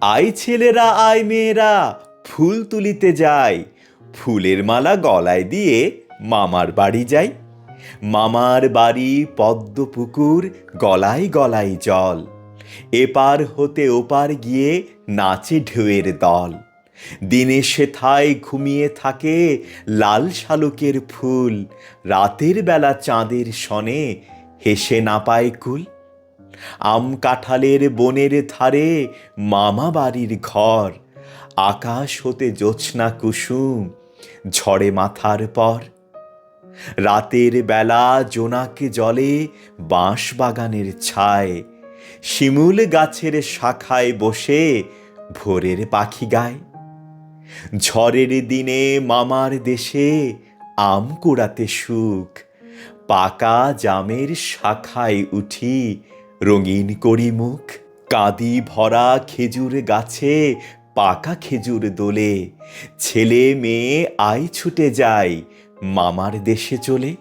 আয় ছেলেরা, আয় মেয়েরা, ফুল তুলিতে যাই। ফুলের মালা গলায় দিয়ে মামার বাড়ি যাই। মামার বাড়ি পদ্ম পুকুর গলায় গলায় জল। এপার হতে ওপার গিয়ে নাচে ঢেউয়ের দল। দিনে সেথায় ঘুমিয়ে থাকে লাল শালুকের ফুল। রাতের বেলা চাঁদের সনে হেসে না পায় কুল। আম কাঁঠালের বনের ধারে মামা বাড়ির ঘর। আকাশ হতে জ্যোৎস্না কুসুম, ঝড়ে মাথার পর। রাতের বেলা জোনাকে জলে বাঁশ বাগানের ছায়, শিমুল গাছের শাখায় বসে ভোরের পাখি গায়। ঝড়ের দিনে মামার দেশে আম কুড়াতে সুখ, পাকা জামের শাখায় উঠি রঙিন করি মুখ কাঁদি ভরা খেজুর গাছে, পাকা খেজুর দোলে। ছেলে মেয়ে আয় ছুটে যায়, মামার দেশে চলে।